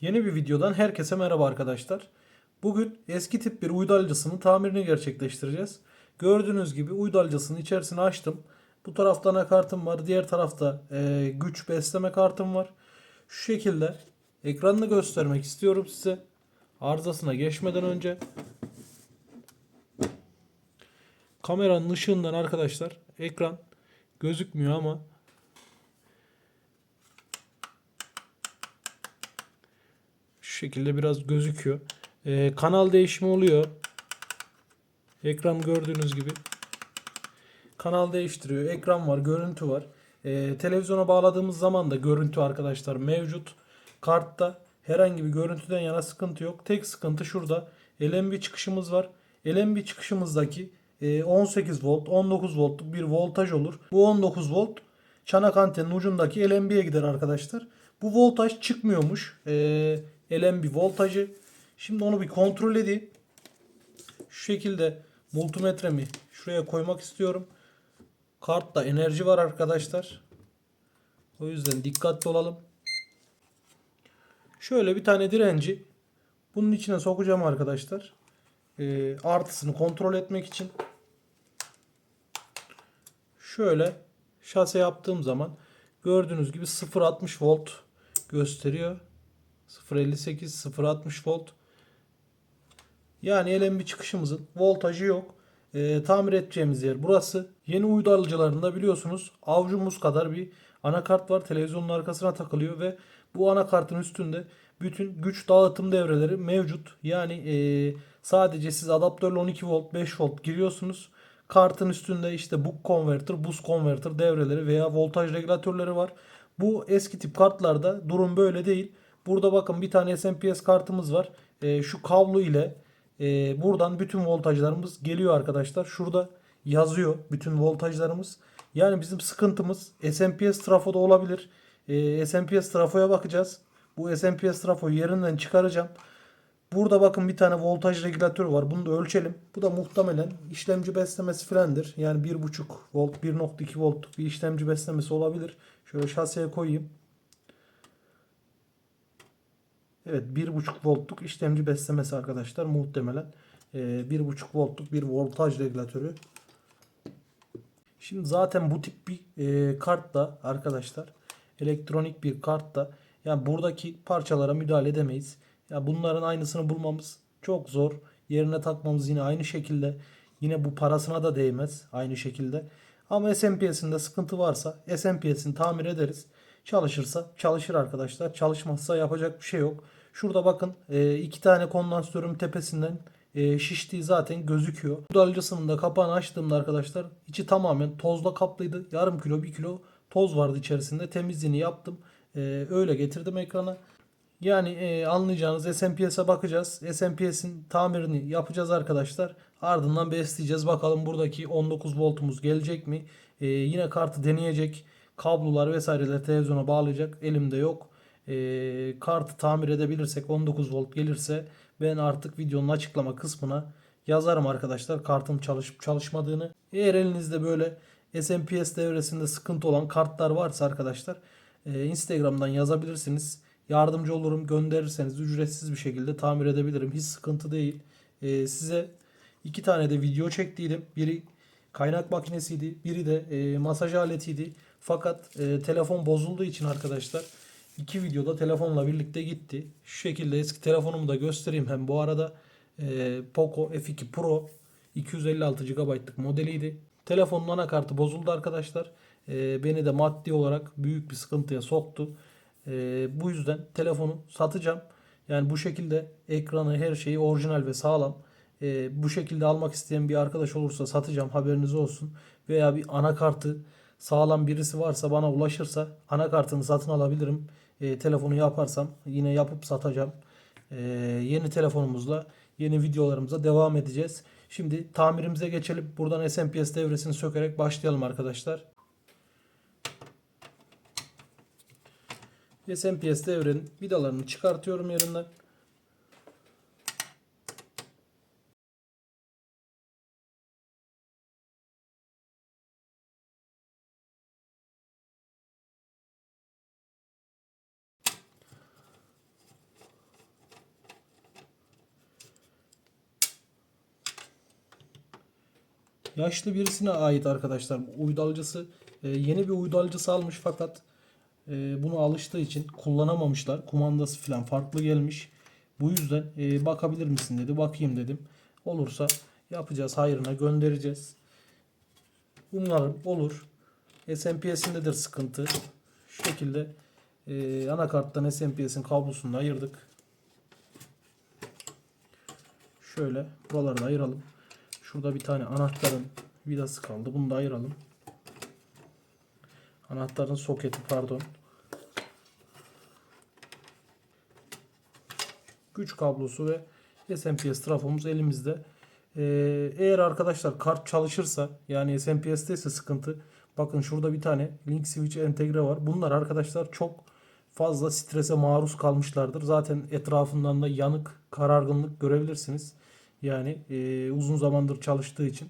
Yeni bir videodan herkese merhaba arkadaşlar. Bugün eski tip bir uydu alıcısının tamirini gerçekleştireceğiz. Gördüğünüz gibi uydu alıcısının içerisini açtım. Bu tarafta anakartım var. Diğer tarafta e, güç besleme kartım var. Şu şekilde ekranını göstermek istiyorum size. Arızasına geçmeden önce. Kameranın ışığından arkadaşlar ekran gözükmüyor ama şekilde biraz gözüküyor. Ee, kanal değişimi oluyor. Ekran gördüğünüz gibi. Kanal değiştiriyor. Ekran var, görüntü var. Ee, televizyona bağladığımız zaman da görüntü arkadaşlar mevcut. Kartta herhangi bir görüntüden yana sıkıntı yok. Tek sıkıntı şurada. LNB çıkışımız var. LNB çıkışımızdaki e, 18 volt, 19 voltluk bir voltaj olur. Bu 19 volt çanak antenin ucundaki LNB'ye gider arkadaşlar. Bu voltaj çıkmıyormuş. Ee, LNB voltajı. Şimdi onu bir kontrol edeyim. Şu şekilde multimetremi şuraya koymak istiyorum. Kartta enerji var arkadaşlar. O yüzden dikkatli olalım. Şöyle bir tane direnci bunun içine sokacağım arkadaşlar. Ee, artısını kontrol etmek için. Şöyle şase yaptığım zaman gördüğünüz gibi 0.60 volt gösteriyor. 0.58 0.60 volt. Yani LNB çıkışımızın voltajı yok. Ee, tamir edeceğimiz yer burası. Yeni uydu alıcılarında biliyorsunuz avcumuz kadar bir anakart var. Televizyonun arkasına takılıyor ve bu anakartın üstünde bütün güç dağıtım devreleri mevcut. Yani ee, sadece siz adaptörle 12 volt 5 volt giriyorsunuz. Kartın üstünde işte book converter, boost converter devreleri veya voltaj regülatörleri var. Bu eski tip kartlarda durum böyle değil. Burada bakın bir tane SMPS kartımız var. E, şu kablo ile e, buradan bütün voltajlarımız geliyor arkadaşlar. Şurada yazıyor bütün voltajlarımız. Yani bizim sıkıntımız SMPS trafoda olabilir. E, SMPS trafoya bakacağız. Bu SMPS trafoyu yerinden çıkaracağım. Burada bakın bir tane voltaj regülatörü var. Bunu da ölçelim. Bu da muhtemelen işlemci beslemesi falandır. Yani 1.5 volt, 1.2 voltluk bir işlemci beslemesi olabilir. Şöyle şaseye koyayım. Evet 1.5 voltluk işlemci beslemesi arkadaşlar muhtemelen. Ee, 1.5 voltluk bir voltaj regülatörü. Şimdi zaten bu tip bir e, kartla arkadaşlar elektronik bir kartta yani buradaki parçalara müdahale edemeyiz. Ya bunların aynısını bulmamız çok zor. Yerine takmamız yine aynı şekilde. Yine bu parasına da değmez aynı şekilde. Ama SMPS'inde sıkıntı varsa SMPS'ini tamir ederiz. Çalışırsa çalışır arkadaşlar. Çalışmazsa yapacak bir şey yok. Şurada bakın e, iki tane kondansatörün tepesinden e, şiştiği zaten gözüküyor. Bu alıcısının da kapağını açtığımda arkadaşlar içi tamamen tozla kaplıydı. Yarım kilo bir kilo toz vardı içerisinde. Temizliğini yaptım. E, öyle getirdim ekrana. Yani e, anlayacağınız SMPS'e bakacağız. SMPS'in tamirini yapacağız arkadaşlar. Ardından besleyeceğiz. Bakalım buradaki 19 voltumuz gelecek mi? E, yine kartı deneyecek. Kablolar vesaireler televizyona bağlayacak. Elimde yok. E, kartı tamir edebilirsek 19 volt gelirse ben artık videonun açıklama kısmına yazarım arkadaşlar kartın çalışıp çalışmadığını. Eğer elinizde böyle SMPS devresinde sıkıntı olan kartlar varsa arkadaşlar e, Instagram'dan yazabilirsiniz. Yardımcı olurum gönderirseniz ücretsiz bir şekilde tamir edebilirim. Hiç sıkıntı değil. E, size iki tane de video çektiydim. Biri kaynak makinesiydi. Biri de e, masaj aletiydi. Fakat e, telefon bozulduğu için arkadaşlar iki videoda telefonla birlikte gitti. Şu şekilde eski telefonumu da göstereyim hem bu arada. E, Poco F2 Pro 256 GB'lık modeliydi. Telefonun anakartı bozuldu arkadaşlar. E, beni de maddi olarak büyük bir sıkıntıya soktu. E, bu yüzden telefonu satacağım. Yani bu şekilde ekranı her şeyi orijinal ve sağlam. E, bu şekilde almak isteyen bir arkadaş olursa satacağım haberiniz olsun. Veya bir anakartı sağlam birisi varsa bana ulaşırsa anakartını satın alabilirim. E, telefonu yaparsam yine yapıp satacağım. E, yeni telefonumuzla yeni videolarımıza devam edeceğiz. Şimdi tamirimize geçelim. Buradan SMPS devresini sökerek başlayalım arkadaşlar. SMPS devrenin vidalarını çıkartıyorum yerinden. Yaşlı birisine ait arkadaşlar. Uydu alıcısı e, yeni bir uydu alıcısı almış fakat e, bunu alıştığı için kullanamamışlar. Kumandası falan farklı gelmiş. Bu yüzden e, bakabilir misin dedi. Bakayım dedim. Olursa yapacağız hayrına göndereceğiz. Umarım olur. SMPS'indedir sıkıntı. Şu şekilde e, anakarttan SMPS'in kablosunu ayırdık. Şöyle buraları ayıralım. Şurada bir tane anahtarın vidası kaldı. Bunu da ayıralım. Anahtarın soketi pardon. Güç kablosu ve SMPS trafomuz elimizde. Ee, eğer arkadaşlar kart çalışırsa yani SMPS'te ise sıkıntı. Bakın şurada bir tane link switch entegre var. Bunlar arkadaşlar çok fazla strese maruz kalmışlardır. Zaten etrafından da yanık, karargınlık görebilirsiniz. Yani e, uzun zamandır çalıştığı için.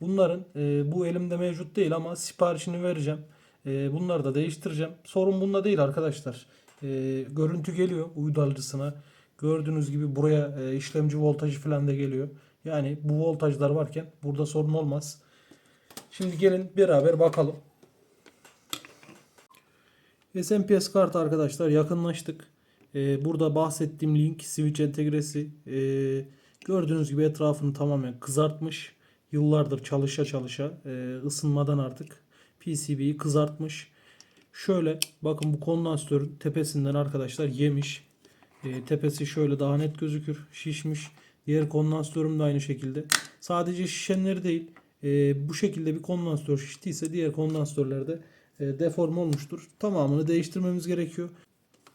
Bunların e, bu elimde mevcut değil ama siparişini vereceğim. E, bunları da değiştireceğim. Sorun bunda değil arkadaşlar. E, görüntü geliyor uydu alıcısına. Gördüğünüz gibi buraya e, işlemci voltajı falan da geliyor. Yani bu voltajlar varken burada sorun olmaz. Şimdi gelin beraber bakalım. SMPS kart arkadaşlar yakınlaştık. Ee, burada bahsettiğim link switch entegresi ee, gördüğünüz gibi etrafını tamamen kızartmış. Yıllardır çalışa çalışa ee, ısınmadan artık PCB'yi kızartmış. Şöyle bakın bu kondansatörün tepesinden arkadaşlar yemiş. Ee, tepesi şöyle daha net gözükür. Şişmiş. Diğer kondansatörüm de aynı şekilde. Sadece şişenleri değil. ee, bu şekilde bir kondansatör şiştiyse diğer kondansatörlerde e, deform olmuştur. Tamamını değiştirmemiz gerekiyor.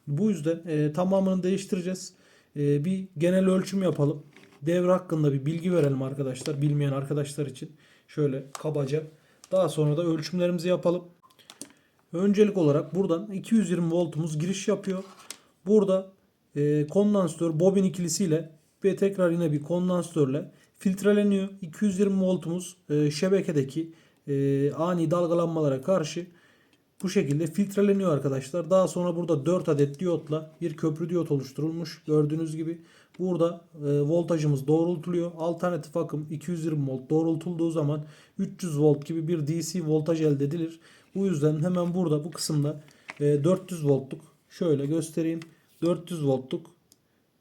Bu yüzden e, tamamını değiştireceğiz. E, bir genel ölçüm yapalım. Devre hakkında bir bilgi verelim arkadaşlar. Bilmeyen arkadaşlar için. Şöyle kabaca. Daha sonra da ölçümlerimizi yapalım. Öncelik olarak buradan 220 voltumuz giriş yapıyor. Burada e, kondansatör bobin ikilisiyle ve tekrar yine bir kondansatörle filtreleniyor. 220 voltumuz e, şebekedeki e, ani dalgalanmalara karşı bu şekilde filtreleniyor arkadaşlar. Daha sonra burada 4 adet diyotla bir köprü diyot oluşturulmuş. Gördüğünüz gibi burada e, voltajımız doğrultuluyor. Alternatif akım 220 volt doğrultulduğu zaman 300 volt gibi bir DC voltaj elde edilir. Bu yüzden hemen burada bu kısımda e, 400 voltluk şöyle göstereyim. 400 voltluk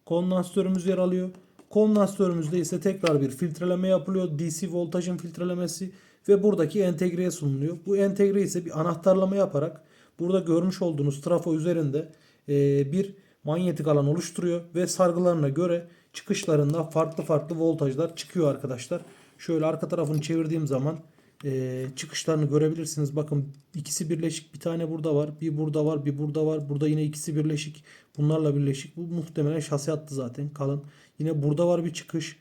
kondansatörümüz yer alıyor. Kondansatörümüzde ise tekrar bir filtreleme yapılıyor. DC voltajın filtrelemesi ve buradaki entegreye sunuluyor. Bu entegre ise bir anahtarlama yaparak burada görmüş olduğunuz trafo üzerinde e, bir manyetik alan oluşturuyor ve sargılarına göre çıkışlarında farklı farklı voltajlar çıkıyor arkadaşlar. Şöyle arka tarafını çevirdiğim zaman e, çıkışlarını görebilirsiniz. Bakın ikisi birleşik bir tane burada var. Bir burada var bir burada var. Burada yine ikisi birleşik. Bunlarla birleşik. Bu muhtemelen şase attı zaten kalın. Yine burada var bir çıkış.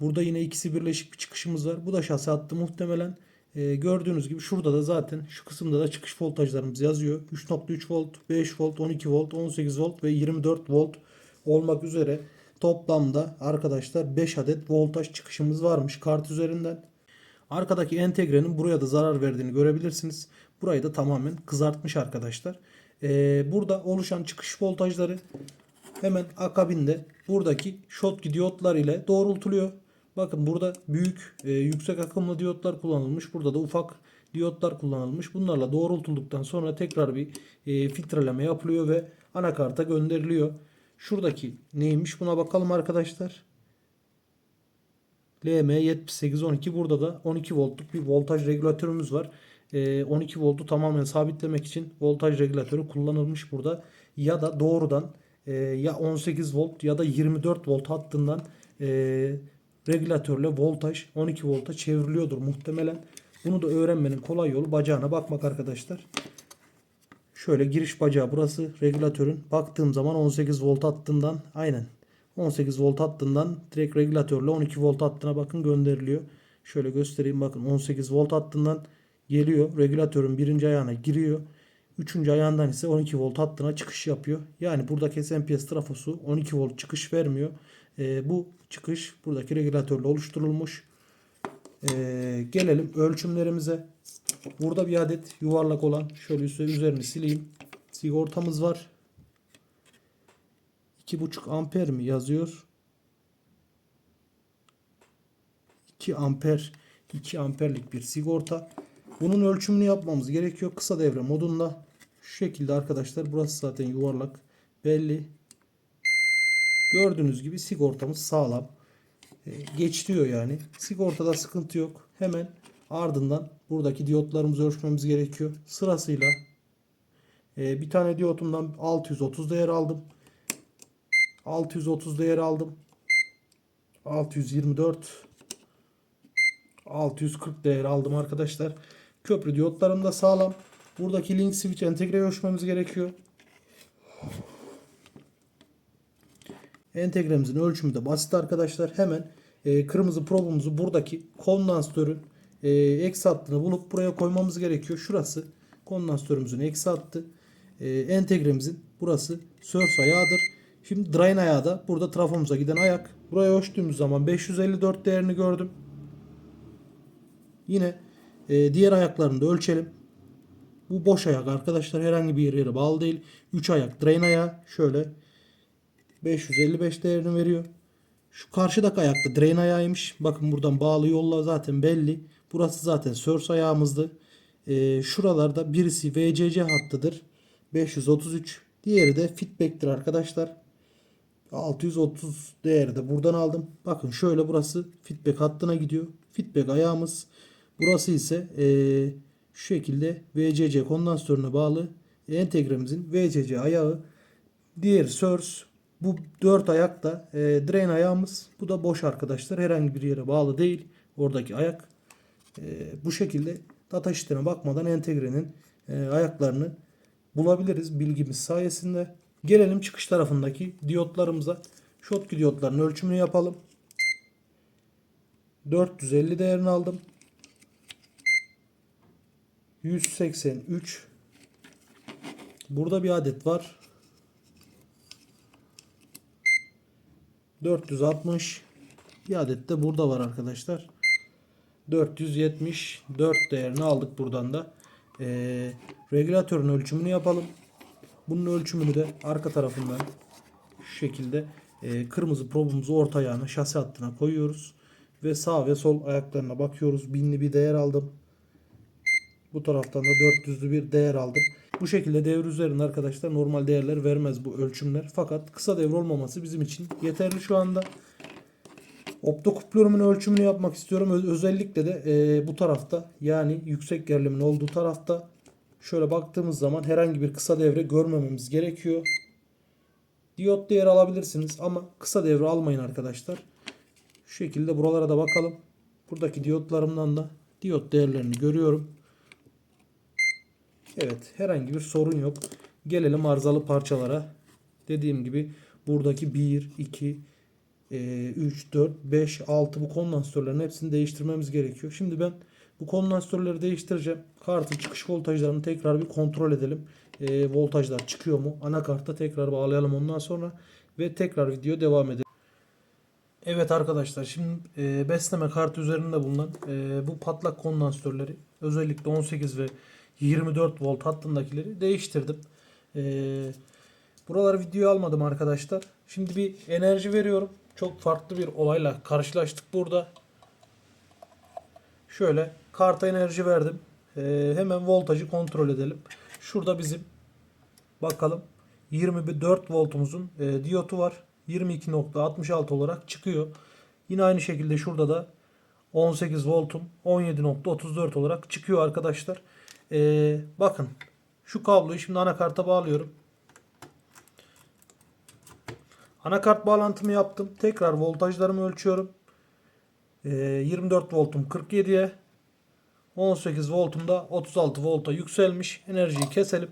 Burada yine ikisi birleşik bir çıkışımız var. Bu da şase attı muhtemelen. Ee, gördüğünüz gibi şurada da zaten şu kısımda da çıkış voltajlarımız yazıyor. 3.3 volt, 5 volt, 12 volt, 18 volt ve 24 volt olmak üzere toplamda arkadaşlar 5 adet voltaj çıkışımız varmış kart üzerinden. Arkadaki entegrenin buraya da zarar verdiğini görebilirsiniz. Burayı da tamamen kızartmış arkadaşlar. Ee, burada oluşan çıkış voltajları hemen akabinde buradaki Schottky diyotlar ile doğrultuluyor. Bakın burada büyük e, yüksek akımlı diyotlar kullanılmış. Burada da ufak diyotlar kullanılmış. Bunlarla doğrultulduktan sonra tekrar bir e, filtreleme yapılıyor ve anakarta gönderiliyor. Şuradaki neymiş buna bakalım arkadaşlar. LM7812 burada da 12 voltluk bir voltaj regülatörümüz var. E, 12 voltu tamamen sabitlemek için voltaj regülatörü kullanılmış burada. Ya da doğrudan e, ya 18 volt ya da 24 volt hattından e, regülatörle voltaj 12 volta çevriliyordur muhtemelen. Bunu da öğrenmenin kolay yolu bacağına bakmak arkadaşlar. Şöyle giriş bacağı burası regülatörün. Baktığım zaman 18 volt hattından aynen 18 volt hattından direkt regülatörle 12 volt hattına bakın gönderiliyor. Şöyle göstereyim bakın 18 volt hattından geliyor. Regülatörün birinci ayağına giriyor. Üçüncü ayağından ise 12 volt hattına çıkış yapıyor. Yani buradaki SMPS trafosu 12 volt çıkış vermiyor. Ee, bu çıkış buradaki regülatörle oluşturulmuş. Ee, gelelim ölçümlerimize. Burada bir adet yuvarlak olan şöyle üzerini sileyim. Sigortamız var. 2,5 amper mi yazıyor? 2 amper 2 amperlik bir sigorta. Bunun ölçümünü yapmamız gerekiyor. Kısa devre modunda. Şu şekilde arkadaşlar. Burası zaten yuvarlak. Belli. Gördüğünüz gibi sigortamız sağlam. E, geçiriyor yani. Sigortada sıkıntı yok. Hemen ardından buradaki diyotlarımızı ölçmemiz gerekiyor. Sırasıyla e, bir tane diyotumdan 630 değer aldım. 630 değer aldım. 624 640 değer aldım arkadaşlar. Köprü diyotlarım da sağlam. Buradaki link switch entegre ölçmemiz gerekiyor. Entegremizin ölçümü de basit arkadaşlar. Hemen e, kırmızı probumuzu buradaki kondansatörün e, eksi hattını bulup buraya koymamız gerekiyor. Şurası kondansatörümüzün eksi hattı. E, entegremizin burası source ayağıdır. Şimdi drain ayağı da burada trafomuza giden ayak. Buraya ölçtüğümüz zaman 554 değerini gördüm. Yine e, diğer ayaklarını da ölçelim. Bu boş ayak arkadaşlar. Herhangi bir yere bağlı değil. 3 ayak drain ayağı. Şöyle 555 değerini veriyor. Şu karşıdaki ayakta drain ayağıymış. Bakın buradan bağlı yolla zaten belli. Burası zaten source ayağımızdı. Ee, şuralarda birisi VCC hattıdır. 533. Diğeri de feedback'tir arkadaşlar. 630 değeri de buradan aldım. Bakın şöyle burası feedback hattına gidiyor. Feedback ayağımız. Burası ise ee, şu şekilde VCC kondansatörüne bağlı entegremizin VCC ayağı. Diğer source bu dört ayak da e, drain ayağımız. Bu da boş arkadaşlar. Herhangi bir yere bağlı değil. Oradaki ayak. E, bu şekilde data sheet'ine bakmadan entegrenin e, ayaklarını bulabiliriz bilgimiz sayesinde. Gelelim çıkış tarafındaki diyotlarımıza. Schottky diyotların ölçümünü yapalım. 450 değerini aldım. 183 Burada bir adet var. 460 bir adet de burada var arkadaşlar. 474 değerini aldık buradan da. Ee, regülatörün ölçümünü yapalım. Bunun ölçümünü de arka tarafından şu şekilde e, kırmızı probumuzu orta ayağına şasi hattına koyuyoruz. Ve sağ ve sol ayaklarına bakıyoruz. Binli bir değer aldım. Bu taraftan da 400'lü bir değer aldım. Bu şekilde devre üzerinde arkadaşlar normal değerler vermez bu ölçümler. Fakat kısa devre olmaması bizim için yeterli şu anda. Optokuplurumun ölçümünü yapmak istiyorum. Ö- özellikle de e, bu tarafta yani yüksek gerilimin olduğu tarafta şöyle baktığımız zaman herhangi bir kısa devre görmememiz gerekiyor. Diyot değer alabilirsiniz ama kısa devre almayın arkadaşlar. Şu şekilde buralara da bakalım. Buradaki diyotlarımdan da diyot değerlerini görüyorum. Evet herhangi bir sorun yok. Gelelim arızalı parçalara. Dediğim gibi buradaki 1, 2, 3, 4, 5, 6 bu kondansatörlerin hepsini değiştirmemiz gerekiyor. Şimdi ben bu kondansatörleri değiştireceğim. Kartın çıkış voltajlarını tekrar bir kontrol edelim. E, voltajlar çıkıyor mu? Anakarta tekrar bağlayalım ondan sonra. Ve tekrar video devam edelim. Evet arkadaşlar şimdi e, besleme kartı üzerinde bulunan e, bu patlak kondansatörleri özellikle 18 ve 24 volt hattındakileri değiştirdim. E, buraları video almadım arkadaşlar. Şimdi bir enerji veriyorum. Çok farklı bir olayla karşılaştık burada. Şöyle karta enerji verdim. E, hemen voltajı kontrol edelim. Şurada bizim bakalım 24 voltumuzun e, diyotu var. 22.66 olarak çıkıyor. Yine aynı şekilde şurada da 18 voltum 17.34 olarak çıkıyor arkadaşlar. Ee, bakın şu kabloyu şimdi anakarta bağlıyorum. Anakart bağlantımı yaptım. Tekrar voltajlarımı ölçüyorum. Ee, 24 voltum 47'ye 18 voltum da 36 volta yükselmiş. Enerjiyi keselim.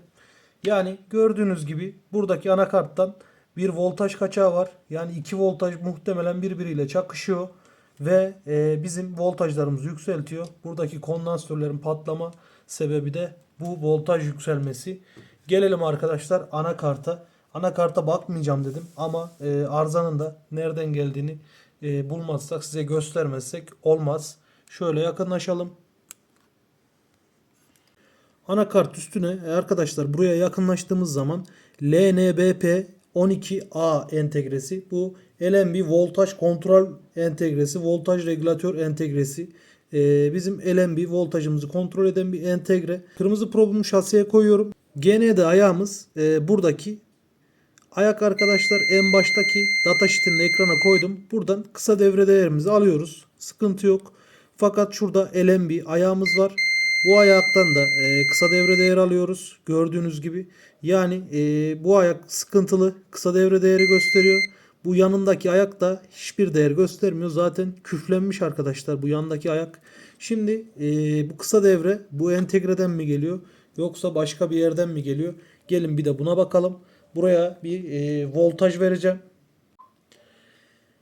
Yani gördüğünüz gibi buradaki anakarttan bir voltaj kaçağı var. Yani iki voltaj muhtemelen birbiriyle çakışıyor. Ve e, bizim voltajlarımızı yükseltiyor. Buradaki kondansatörlerin patlama sebebi de bu voltaj yükselmesi. Gelelim arkadaşlar anakarta. Anakarta bakmayacağım dedim ama e, arızanın da nereden geldiğini e, bulmazsak size göstermezsek olmaz. Şöyle yakınlaşalım. Anakart üstüne e, arkadaşlar buraya yakınlaştığımız zaman LNBP 12A entegresi. Bu LNB voltaj kontrol entegresi, voltaj regülatör entegresi. E, bizim LNB voltajımızı kontrol eden bir entegre. Kırmızı probumu şasiye koyuyorum. GND ayağımız e, buradaki ayak arkadaşlar en baştaki datasheet'in ekrana koydum. Buradan kısa devre değerimizi alıyoruz. Sıkıntı yok. Fakat şurada LNB ayağımız var. Bu ayaktan da e, kısa devre değeri alıyoruz. Gördüğünüz gibi. Yani e, bu ayak sıkıntılı. Kısa devre değeri gösteriyor. Bu yanındaki ayak da hiçbir değer göstermiyor. Zaten küflenmiş arkadaşlar bu yandaki ayak. Şimdi e, bu kısa devre bu entegreden mi geliyor? Yoksa başka bir yerden mi geliyor? Gelin bir de buna bakalım. Buraya bir e, voltaj vereceğim.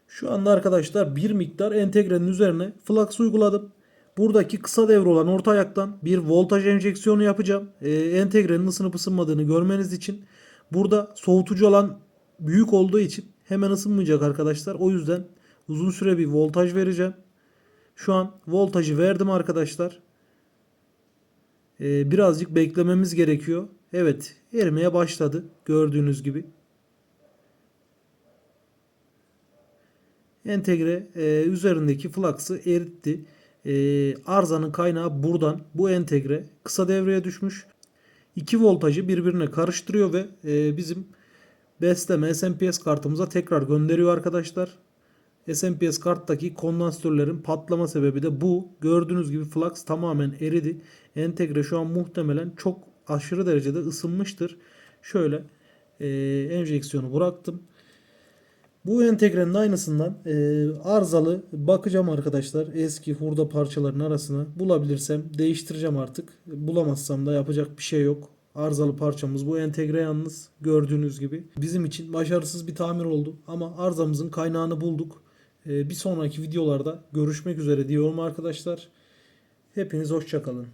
Şu anda arkadaşlar bir miktar entegrenin üzerine flux uyguladım. Buradaki kısa devre olan orta ayaktan bir voltaj enjeksiyonu yapacağım. Ee, entegrenin ısınıp ısınmadığını görmeniz için. Burada soğutucu olan büyük olduğu için hemen ısınmayacak arkadaşlar. O yüzden uzun süre bir voltaj vereceğim. Şu an voltajı verdim arkadaşlar. Ee, birazcık beklememiz gerekiyor. Evet erimeye başladı gördüğünüz gibi. entegre e, üzerindeki flux'ı eritti. E, arızanın kaynağı buradan bu entegre kısa devreye düşmüş. İki voltajı birbirine karıştırıyor ve e, bizim besleme SMPS kartımıza tekrar gönderiyor arkadaşlar. SMPS karttaki kondansatörlerin patlama sebebi de bu. Gördüğünüz gibi flux tamamen eridi. Entegre şu an muhtemelen çok aşırı derecede ısınmıştır. Şöyle e, enjeksiyonu bıraktım. Bu entegrenin aynısından e, arızalı bakacağım arkadaşlar. Eski hurda parçaların arasına bulabilirsem değiştireceğim artık. Bulamazsam da yapacak bir şey yok. Arızalı parçamız bu entegre yalnız gördüğünüz gibi. Bizim için başarısız bir tamir oldu ama arızamızın kaynağını bulduk. E, bir sonraki videolarda görüşmek üzere diyorum arkadaşlar. Hepiniz hoşçakalın.